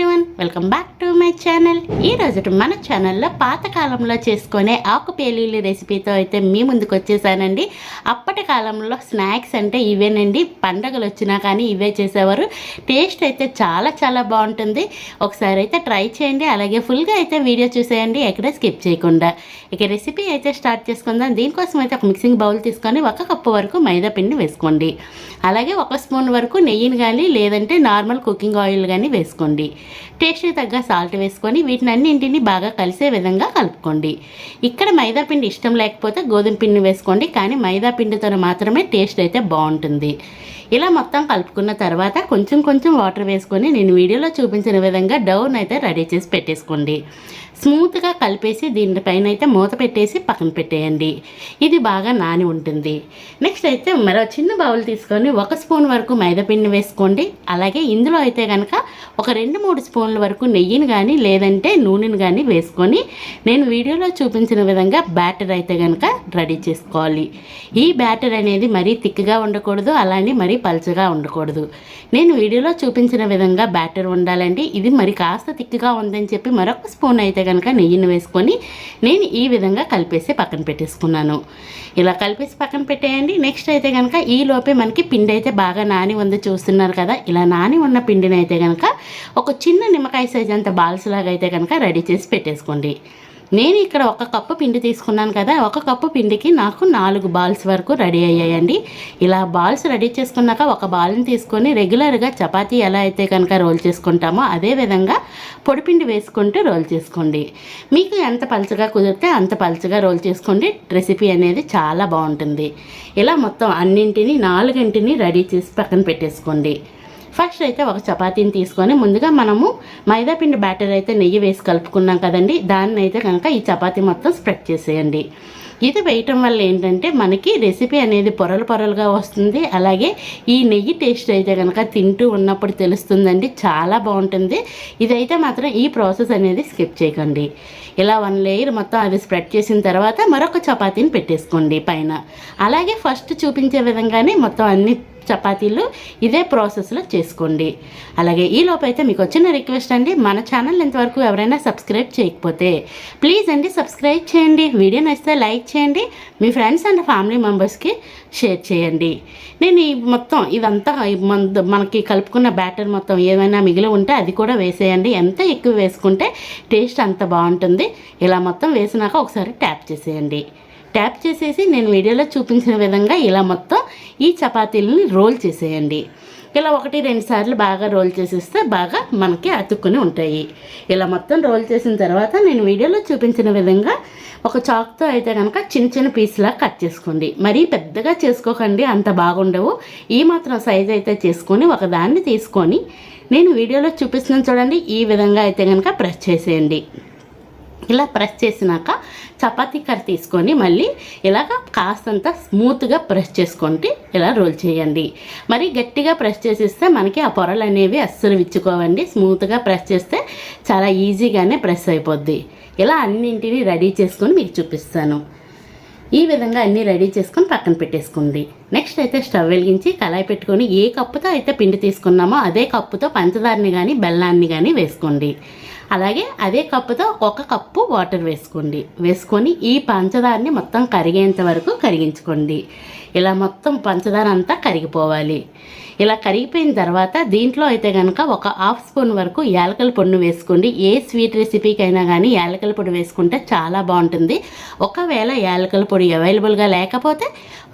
Everyone welcome back to my channel ఈ రోజు మన ఛానల్లో పాతకాలంలో చేసుకునే ఆకు పేలీలు రెసిపీతో అయితే మీ ముందుకు వచ్చేసానండి. అప్పటి కాలంలో స్నాక్స్ అంటే ఇవేనండి. పండగలు వచ్చినా కానీ ఇవే చేసేవారు. టేస్ట్ అయితే చాలా చాలా బాగుంటుంది. ఒకసారి అయితే ట్రై చేయండి. అలాగే ఫుల్గా అయితే వీడియో చూసేయండి. ఎక్కడ స్కిప్ చేయకుండా. ఇక రెసిపీ అయితే స్టార్ట్ చేసుకుందాం. దీనికోసం అయితే ఒక మిక్సింగ్ బౌల్ తీసుకొని ఒక కప్పు వరకు మైదా పిండి వేసుకోండి. అలాగే ఒక స్పూన్ వరకు నెయ్యిని కానీ లేదంటే నార్మల్ కుకింగ్ ఆయిల్ కానీ వేసుకోండి. టేస్ట్కి తగ్గ సాల్ట్ వేసుకొని వీటిని అన్నింటిని బాగా కలిసే విధంగా కలుపుకోండి. ఇక్కడ మైదా పిండి ఇష్టం లేకపోతే గోధుమ పిండి వేసుకోండి కానీ మైదా పిండితో మాత్రమే టేస్ట్ అయితే బాగుంటుంది. ఇలా మొత్తం కలుపుకున్న తర్వాత కొంచెం కొంచెం వాటర్ వేసుకొని నేను వీడియోలో చూపించిన విధంగా డౌన్ అయితే రెడీ చేసి పెట్టేసుకోండి. స్మూత్గా కలిపేసి దీనిపైన అయితే మూత పెట్టేసి పక్కన పెట్టేయండి. ఇది బాగా నాని ఉంటుంది. నెక్స్ట్ అయితే మరో చిన్న బౌల్ తీసుకొని ఒక స్పూన్ వరకు మైదాపిండి వేసుకోండి. అలాగే ఇందులో అయితే కనుక ఒక రెండు మూడు స్పూన్ల వరకు నెయ్యిని కానీ లేదంటే నూనెని కానీ వేసుకొని నేను వీడియోలో చూపించిన విధంగా బ్యాటర్ అయితే కనుక రెడీ చేసుకోవాలి. ఈ బ్యాటర్ అనేది మరీ తిక్కగా ఉండకూడదు. అలానే మరీ పలుచగా ఉండకూడదు. నేను వీడియోలో చూపించిన విధంగా బ్యాటర్ ఉండాలండి. ఇది మరి కాస్త థిక్గా ఉందని చెప్పి మరొక స్పూన్ అయితే కనుక నెయ్యిని వేసుకొని నేను ఈ విధంగా కలిపేసి పక్కన పెట్టేసుకున్నాను. ఇలా కలిపేసి పక్కన పెట్టేయండి. నెక్స్ట్ అయితే కనుక ఈ లోపే మనకి పిండి అయితే బాగా నాని ఉంది చూస్తున్నారు కదా. ఇలా నాని ఉన్న పిండిని అయితే కనుక ఒక చిన్న నిమ్మకాయ సైజ్ అంత బాల్స్ లాగా అయితే కనుక రెడీ చేసి పెట్టేసుకోండి. నేను ఇక్కడ ఒక కప్పు పిండి తీసుకున్నాను కదా ఒక కప్పు పిండికి నాకు నాలుగు బాల్స్ వరకు రెడీ అయ్యాయండి. ఇలా బాల్స్ రెడీ చేసుకున్నాక ఒక బాల్ని తీసుకొని రెగ్యులర్గా చపాతీ ఎలా అయితే కనుక రోల్ చేసుకుంటామో అదే విధంగా పొడిపిండి వేసుకుంటూ రోల్ చేసుకోండి. మీకు ఎంత పలుచగా కుదిరితే అంత పలుచగా రోల్ చేసుకోండి. రెసిపీ అనేది చాలా బాగుంటుంది. ఇలా మొత్తం అన్నింటినీ నాలుగింటిని రెడీ చేసి పక్కన పెట్టేసుకోండి. ఫస్ట్ అయితే ఒక చపాతీని తీసుకొని ముందుగా మనము మైదాపిండి బ్యాటర్ అయితే నెయ్యి వేసి కలుపుకున్నాం కదండి. దాన్ని అయితే కనుక ఈ చపాతీ మొత్తం స్ప్రెడ్ చేసేయండి. ఇది వేయటం వల్ల ఏంటంటే మనకి రెసిపీ అనేది పొరలు పొరలుగా వస్తుంది. అలాగే ఈ నెయ్యి టేస్ట్ అయితే కనుక తింటూ ఉన్నప్పుడు తెలుస్తుందండి. చాలా బాగుంటుంది. ఇదైతే మాత్రం ఈ ప్రాసెస్ అనేది స్కిప్ చేయకండి. ఇలా వన్ లేయర్ మొత్తం అది స్ప్రెడ్ చేసిన తర్వాత మరొక చపాతీని పెట్టేసుకోండి పైన. అలాగే ఫస్ట్ చూపించే విధంగానే మొత్తం అన్ని చపాతీలు ఇదే ప్రాసెస్లో చేసుకోండి. అలాగే ఈ లోపైతే మీకు వచ్చిన రిక్వెస్ట్ అండి మన ఛానల్ ఇంతవరకు ఎవరైనా సబ్స్క్రైబ్ చేయకపోతే ప్లీజ్ అండి సబ్స్క్రైబ్ చేయండి వీడియో నచ్చితే లైక్ చేయండి మీ ఫ్రెండ్స్ అండ్ ఫ్యామిలీ మెంబర్స్కి షేర్ చేయండి. నేను ఈ మొత్తం ఇదంతా మనకి కలుపుకున్న బ్యాటర్ మొత్తం ఏమైనా మిగిలి ఉంటే అది కూడా వేసేయండి ఎంత ఎక్కువ వేసుకుంటే టేస్ట్ అంత బాగుంటుంది. ఇలా మొత్తం వేసినాక ఒకసారి ట్యాప్ చేసేయండి. ట్యాప్ చేసేసి నేను వీడియోలో చూపించిన విధంగా ఇలా మొత్తం ఈ చపాతీలని రోల్ చేసేయండి. ఇలా ఒకటి రెండు సార్లు బాగా రోల్ చేసేస్తే బాగా మనకి అతుక్కుని ఉంటాయి. ఇలా మొత్తం రోల్ చేసిన తర్వాత నేను వీడియోలో చూపించిన విధంగా ఒక చాక్తో అయితే కనుక చిన్న చిన్న పీస్లా కట్ చేసుకోండి. మరీ పెద్దగా చేసుకోకండి అంత బాగుండవు. ఈ మాత్రం సైజ్ అయితే చేసుకొని ఒక దాన్ని తీసుకొని నేను వీడియోలో చూపిస్తున్నాను చూడండి ఈ విధంగా అయితే కనుక ప్రెస్ చేసేయండి. ఇలా ప్రెస్ చేసినాక చపాతీ కర్ర తీసుకొని మళ్ళీ ఇలాగ కాస్తంత స్మూత్గా ప్రెస్ చేసుకోండి ఇలా రోల్ చేయండి. మరి గట్టిగా ప్రెస్ చేసేస్తే మనకి ఆ పొరలు అనేవి అస్సలు విచ్చుకోవండి. స్మూత్గా ప్రెస్ చేస్తే చాలా ఈజీగానే ప్రెస్ అయిపోద్ది. ఇలా అన్నింటినీ రెడీ చేసుకొని మీకు చూపిస్తాను. ఈ విధంగా అన్నీ రెడీ చేసుకొని పక్కన పెట్టేసుకోండి. నెక్స్ట్ అయితే స్టవ్ వెలిగించి కళాయి పెట్టుకొని ఏ కప్పుతో అయితే పిండి తీసుకున్నామో అదే కప్పుతో పంచదారని కానీ బెల్లాన్ని కానీ వేసుకోండి. అలాగే అదే కప్పుతో ఒక కప్పు వాటర్ వేసుకోండి. వేసుకొని ఈ పంచదారని మొత్తం కరిగేంత వరకు కరిగించుకోండి. ఇలా మొత్తం పంచదార అంతా కరిగిపోవాలి. ఇలా కరిగిపోయిన తర్వాత దీంట్లో అయితే కనుక ఒక హాఫ్ స్పూన్ వరకు యాలకల పొడిని వేసుకోండి. ఏ స్వీట్ రెసిపీకైనా కానీ యాలకల పొడి వేసుకుంటే చాలా బాగుంటుంది. ఒకవేళ యాలకల పొడి అవైలబుల్గా లేకపోతే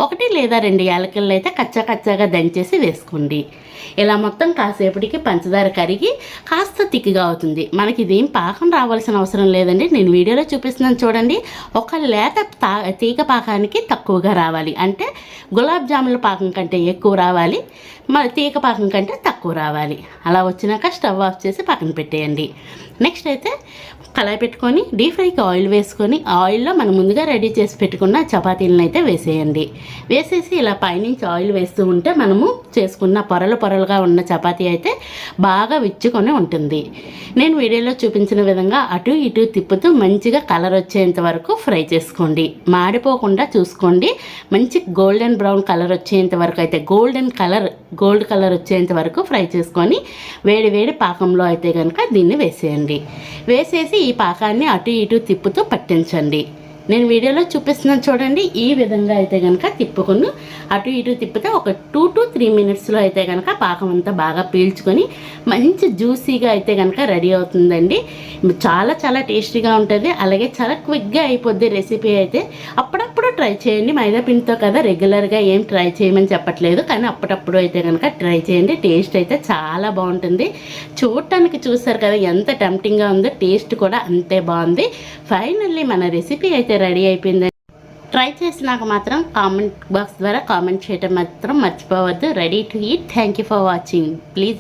ఒకటి లేదా రెండు యాలకలు అయితే కచ్చా కచ్చాగా దంచేసి వేసుకోండి. ఇలా మొత్తం కాసేపటికి పంచదార కరిగి కాస్త తిక్కిగా అవుతుంది. మనకి ఇదేం పాకం రావాల్సిన అవసరం లేదండి. నేను వీడియోలో చూపిస్తున్నాను చూడండి. ఒక లేత తా తీగ పాకానికి తక్కువగా రావాలి. అంటే గులాబ్ జాముల పాకం కంటే ఎక్కువ రావాలి. మన తీగ పాకం కంటే తక్కువ రావాలి. అలా వచ్చినాక స్టవ్ ఆఫ్ చేసి పక్కన పెట్టేయండి. నెక్స్ట్ అయితే కళాయి పెట్టుకొని డీప్ ఫ్రైకి ఆయిల్ వేసుకొని ఆయిల్లో మనం ముందుగా రెడీ చేసి పెట్టుకున్న చపాతీలను అయితే వేసేయండి. వేసేసి ఇలా పైనుంచి ఆయిల్ వేస్తూ ఉంటే మనము చేసుకున్న పొరలు పొరలుగా ఉన్న చపాతీ అయితే బాగా విచ్చుకొని ఉంటుంది. నేను వీడియోలో చూపించిన విధంగా అటు ఇటు తిప్పుతూ మంచిగా కలర్ వచ్చేంత వరకు ఫ్రై చేసుకోండి. మాడిపోకుండా చూసుకోండి. మంచి గోల్డెన్ బ్రౌన్ కలర్ వచ్చేంత వరకు అయితే గోల్డెన్ కలర్ గోల్డ్ కలర్ వచ్చేంత వరకు ఫ్రై చేసుకొని వేడి వేడి పాకంలో అయితే కనుక దీన్ని వేసేయండి. వేసేసి ఈ పాకాన్ని అటు ఇటు తిప్పుతూ పట్టించండి. నేను వీడియోలో చూపిస్తున్నాను చూడండి. ఈ విధంగా అయితే కనుక తిప్పుకొని అటు ఇటు తిప్పితే ఒక టూ టు త్రీ మినిట్స్లో అయితే కనుక పాకం అంతా బాగా పీల్చుకొని మంచి జ్యూసీగా అయితే కనుక రెడీ అవుతుందండి. చాలా చాలా టేస్టీగా ఉంటుంది. అలాగే చాలా క్విక్గా అయిపోద్ది రెసిపీ అయితే. అప్పుడప్పుడు ట్రై చేయండి. మైదా పిండితో కదా రెగ్యులర్గా ఏం ట్రై చేయమని చెప్పట్లేదు. కానీ అప్పుడప్పుడు అయితే కనుక ట్రై చేయండి. టేస్ట్ అయితే చాలా బాగుంటుంది. చూడటానికి చూస్తారు కదా ఎంత టెంప్టింగ్గా ఉందో టేస్ట్ కూడా అంతే బాగుంది. ఫైనల్లీ మన రెసిపీ అయితే రెడీ అయిపోయింది ట్రై చేసినాక మాత్రం కామెంట్ బాక్స్ ద్వారా కామెంట్ చేయడం మాత్రం మర్చిపోవద్దు. Ready to eat thank you for watching please